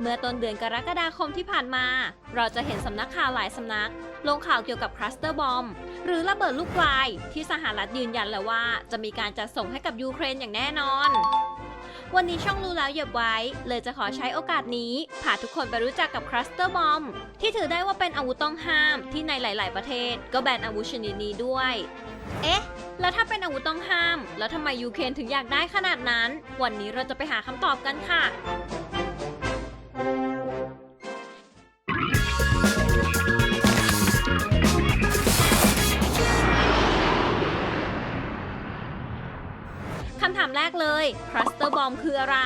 เมื่อต้นเดือนกรกฎาคมที่ผ่านมา เราจะเห็นสำนักข่าวหลายสำนัก ลงข่าวเกี่ยวกับคลัสเตอร์บอมหรือระเบิดลูกปลาย ที่สหรัฐยืนยันแล้วว่า จะมีการจัดส่งให้กับยูเครนอย่างแน่นอน วันนี้ช่องรู้แล้วเหยียบไว้ เลยจะขอใช้โอกาสนี้พาทุกคนไปรู้จักกับคลัสเตอร์บอมที่ถือได้ว่าเป็นอาวุธต้องห้ามที่ในหลาย ๆ ประเทศ ก็แบนอาวุธชนิดนี้ด้วย เอ๊ะแล้วถ้าเป็นอาวุธต้องห้าม แล้วทำไมยูเครนถึงอยากได้ขนาดนั้น วันนี้เราจะไปหาคำตอบกันค่ะ คลัสเตอร์บอมคืออะไร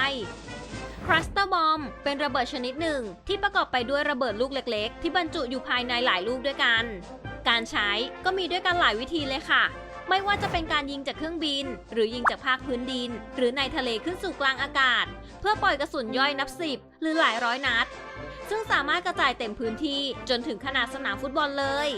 คลัสเตอร์บอมเป็นระเบิดชนิดหนึ่ง ที่ประกอบไปด้วยระเบิดลูกเล็กๆ ที่บรรจุอยู่ภายในหลายลูกด้วยกัน การใช้ก็มีด้วยกันหลายวิธีเลยค่ะ ไม่ว่าจะเป็นการยิงจากเครื่องบิน หรือยิงจากภาคพื้นดิน หรือในทะเลขึ้นสู่กลางอากาศ เพื่อปล่อยกระสุนย่อยนับสิบหรือหลายร้อยนัด ซึ่งสามารถกระจายเต็มพื้นที่จนถึงขนาดสนามฟุตบอลเลย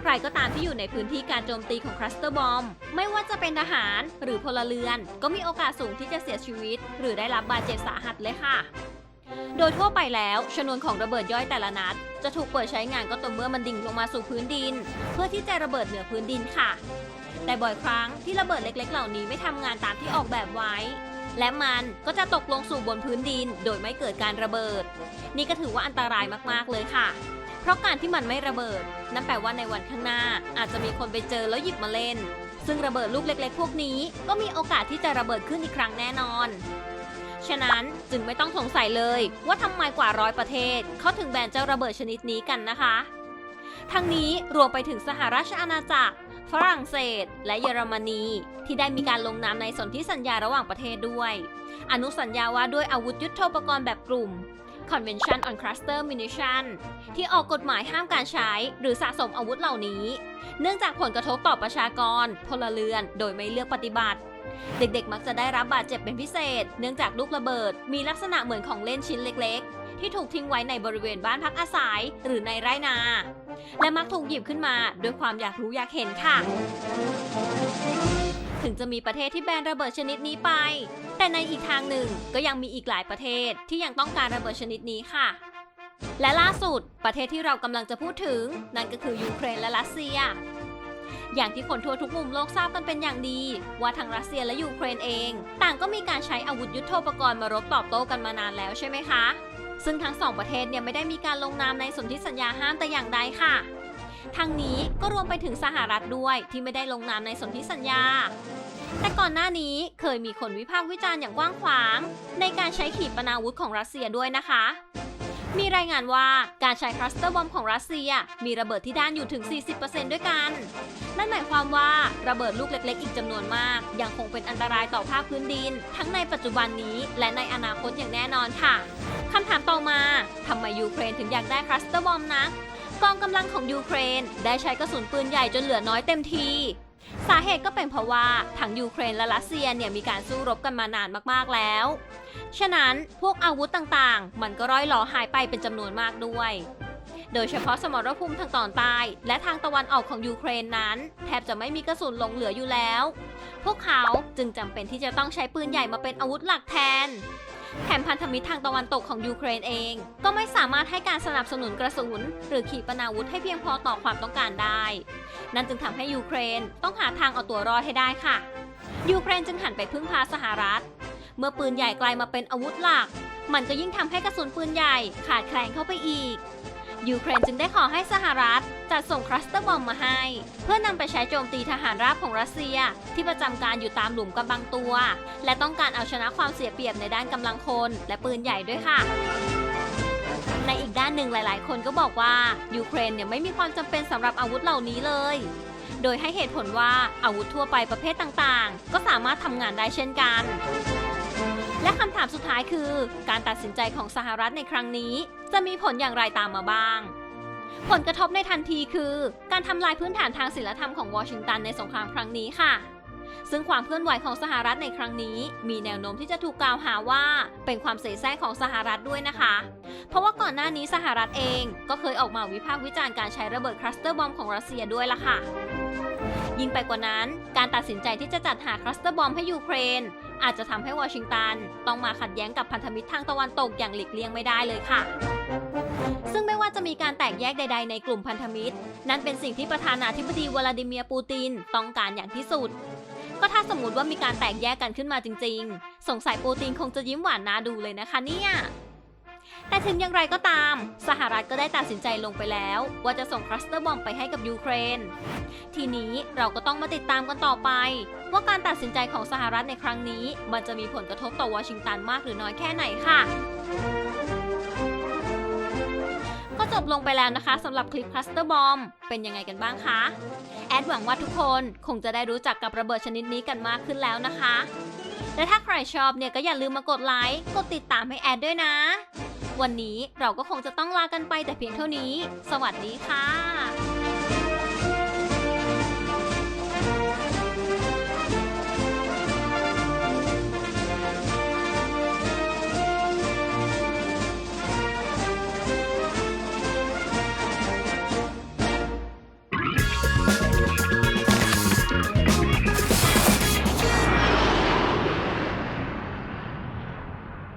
ใครก็ตามที่อยู่ในพื้นที่การโจมตีของคลัสเตอร์บอมไม่ว่าจะเป็นทหารหรือพลเรือน ก็มีโอกาสสูงที่จะเสียชีวิต หรือได้รับบาดเจ็บสาหัสเลยค่ะ โดยทั่วไปแล้วชนวนของระเบิดย่อยแต่ละนัด จะถูกเปิดใช้งานก็ต่อเมื่อมันดิ่งลงมาสู่พื้นดิน เพื่อที่จะระเบิดเหนือพื้นดินค่ะ แต่บ่อยครั้งที่ระเบิดเล็ก ๆ เหล่านี้ไม่ทำงานตามที่ออกแบบไว้และมันก็จะตกลงสู่บนพื้นดิน โดยไม่เกิดการระเบิด นี่ก็ถือว่าอันตรายมาก ๆ เลยค่ะ เพราะการที่มันไม่ระเบิด นั่นแปลว่าในวันข้างหน้า อาจจะมีคนไปเจอแล้วหยิบมาเล่น ซึ่งระเบิดลูกเล็ก ๆ พวกนี้ ก็มีโอกาสที่จะระเบิดขึ้นอีกครั้งแน่นอน ฉะนั้นจึงไม่ต้องสงสัยเลย ว่าทำไมกว่าร้อยประเทศเขาถึงแบนเจ้าระเบิดชนิดนี้กันนะคะ ทั้งนี้รวมไปถึงสหราชอาณาจักร ฝรั่งเศส และเยอรมนี ที่ได้มีการลงนามในสนธิสัญญาระหว่างประเทศด้วย อนุสัญญาว่าด้วยอาวุธยุโทโธปกรณ์แบบกลุ่ม Convention on Cluster Munition ที่ออกกฎหมายห้ามการใช้หรือสะสมอาวุธเหล่านี้ เนื่องจากผลกระทบต่อประชากร พลเรือน โดยไม่เลือกปฏิบัติ เด็กๆ มักจะได้รับบาดเจ็บเป็นพิเศษ เนื่องจากลูกระเบิด มีลักษณะเหมือนของเล่นชิ้นเล็กๆ ที่ถูกทิ้งไว้ในบริเวณบ้านพักอาศัย หรือในไร่นา และมักถูกหยิบขึ้นมาด้วยความอยากรู้อยากเห็นค่ะ ถึงจะมีประเทศที่แบนระเบิดชนิดนี้ไป แต่ในอีกทางหนึ่งก็ยังมีอีกหลายประเทศที่ยังต้องการระเบิดชนิดนี้ค่ะ และล่าสุดประเทศที่เรากำลังจะพูดถึง นั่นก็คือยูเครนและรัสเซีย อย่างที่คนทั่วทุกมุมโลกทราบกันเป็นอย่างดี ว่าทั้งรัสเซียและยูเครนเอง ต่างก็มีการใช้อาวุธยุโทโธปกรณ์มารบตอบโต้กันมานานแล้วใช่ไหมคะ ซึ่งทั้งสองประเทศเนี่ยไม่ได้มีการลงนามในสนธิสัญญาห้ามแต่อย่างใดค่ะ ทั้งนี้ก็รวมไปถึงสหรัฐด้วยที่ไม่ได้ลงนามในสนธิสัญญา แต่ก่อนหน้านี้เคยมีคนวิพากษ์วิจารณ์อย่างกว้างขวาง ในการใช้ขีปนาวุธของรัสเซียด้วยนะคะ มีรายงานว่าการใช้คลัสเตอร์บอมของรัสเซีย มีระเบิดที่ด้านอยู่ถึง 40%ด้วยกัน นั่นหมายความว่าระเบิดลูกเล็กๆ อีกจำนวนมาก ยังคงเป็นอันตรายต่อภาคพื้นดิน ทั้งในปัจจุบันนี้ และในอนาคตอย่างแน่นอนค่ะคำถามต่อมาทำไมยูเครนถึงอยากได้คลัสเตอร์บอมนะ กองกำลังของยูเครน ได้ใช้กระสุนปืนใหญ่จนเหลือน้อยเต็มที สาเหตุก็เป็นเพราะว่าทั้งยูเครนและรัสเซียเนี่ยมีการสู้รบกันมานานมากๆแล้ว ฉะนั้นพวกอาวุธต่างๆ มันก็ร่อยหลอหายไปเป็นจำนวนมากด้วย โดยเฉพาะสมรภูมิทางตอนใต้และทางตะวันออกของยูเครนนั้น แทบจะไม่มีกระสุนหลงเหลืออยู่แล้ว พวกเขาจึงจำเป็นที่จะต้องใช้ปืนใหญ่มาเป็นอาวุธหลักแทน แถมพันธมิตรทางตะวันตกของยูเครนเอง ก็ไม่สามารถให้การสนับสนุนกระสุน หรือขีปนาวุธให้เพียงพอต่อความต้องการได้ นั่นจึงทำให้ยูเครนต้องหาทางเอาตัวรอดให้ได้ค่ะ ยูเครนจึงหันไปพึ่งพาสหรัฐ เมื่อปืนใหญ่กลายมาเป็นอาวุธหลัก มันก็ยิ่งทำให้กระสุนปืนใหญ่ขาดแคลนเข้าไปอีก ยูเครนจึงได้ขอให้สหรัฐจัดส่งคลัสเตอร์บอมมาให้ เพื่อนำไปใช้โจมตีทหารราบของรัสเซีย ที่ประจำการอยู่ตามหลุมกำบังตัว และต้องการเอาชนะความเสียเปรียบในด้านกำลังคน และปืนใหญ่ด้วยค่ะในอีกด้านหนึ่งหลาย ๆ คนก็บอกว่ายูเครนเนี่ยไม่มีความจำเป็นสำหรับอาวุธเหล่านี้เลย โดยให้เหตุผลว่าอาวุธทั่วไปประเภทต่าง ๆ ก็สามารถทำงานได้เช่นกัน สุดท้ายคือ การตัดสินใจของสหรัฐในครั้งนี้ จะมีผลอย่างไรตามมาบ้าง ผลกระทบในทันทีคือ การทำลายพื้นฐานทางศิลธรรมของวอชิงตันในสงครามครั้งนี้ค่ะ ซึ่งความเคลื่อนไหวของสหรัฐในครั้งนี้ มีแนวโน้มที่จะถูกกล่าวหาว่าเป็นความเสแสร้งของสหรัฐด้วยนะคะ เพราะว่าก่อนหน้านี้สหรัฐเองก็เคยออกมาวิพากษ์วิจารณ์การใช้ระเบิดคลัสเตอร์บอมของรัสเซียด้วยล่ะค่ะ ยิ่งไปกว่านั้น การตัดสินใจที่จะจัดหาคลัสเตอร์บอมให้ยูเครน อาจจะทำให้วอชิงตัน ต้องมาขัดแย้งกับพันธมิตรทางตะวันตกอย่างหลีกเลี่ยงไม่ได้เลยค่ะ ซึ่งไม่ว่าจะมีการแตกแยกใด ๆ ในกลุ่มพันธมิตร นั่นเป็นสิ่งที่ประธานาธิบดีวลาดิเมียร์ปูตินต้องการอย่างที่สุด ก็ถ้าสมมติว่ามีการแตกแยกกันขึ้นมาจริง ๆ สงสัยปูตินคงจะยิ้มหวานน่าดูเลยนะคะเนี่ย ถึงอย่างไรก็ตาม สหรัฐก็ได้ตัดสินใจลงไปแล้ว ว่าจะส่งคลัสเตอร์บอมไปให้กับยูเครน ทีนี้เราก็ต้องมาติดตามกันต่อไป ว่าการตัดสินใจของสหรัฐในครั้งนี้ มันจะมีผลกระทบต่อวอชิงตันมากหรือน้อยแค่ไหนค่ะ ก็จบลงไปแล้วนะคะสำหรับคลิปคลัสเตอร์บอมเป็นยังไงกันบ้างคะแอดหวังว่าทุกคนคงจะได้รู้จักกับระเบิดชนิดนี้กันมากขึ้นแล้วนะคะและถ้าใครชอบเนี่ยก็อย่าลืมมากดไลค์ กดติดตามให้แอดด้วยนะ วันนี้เราก็คงจะต้องลากันไปแต่เพียงเท่านี้ สวัสดีค่ะ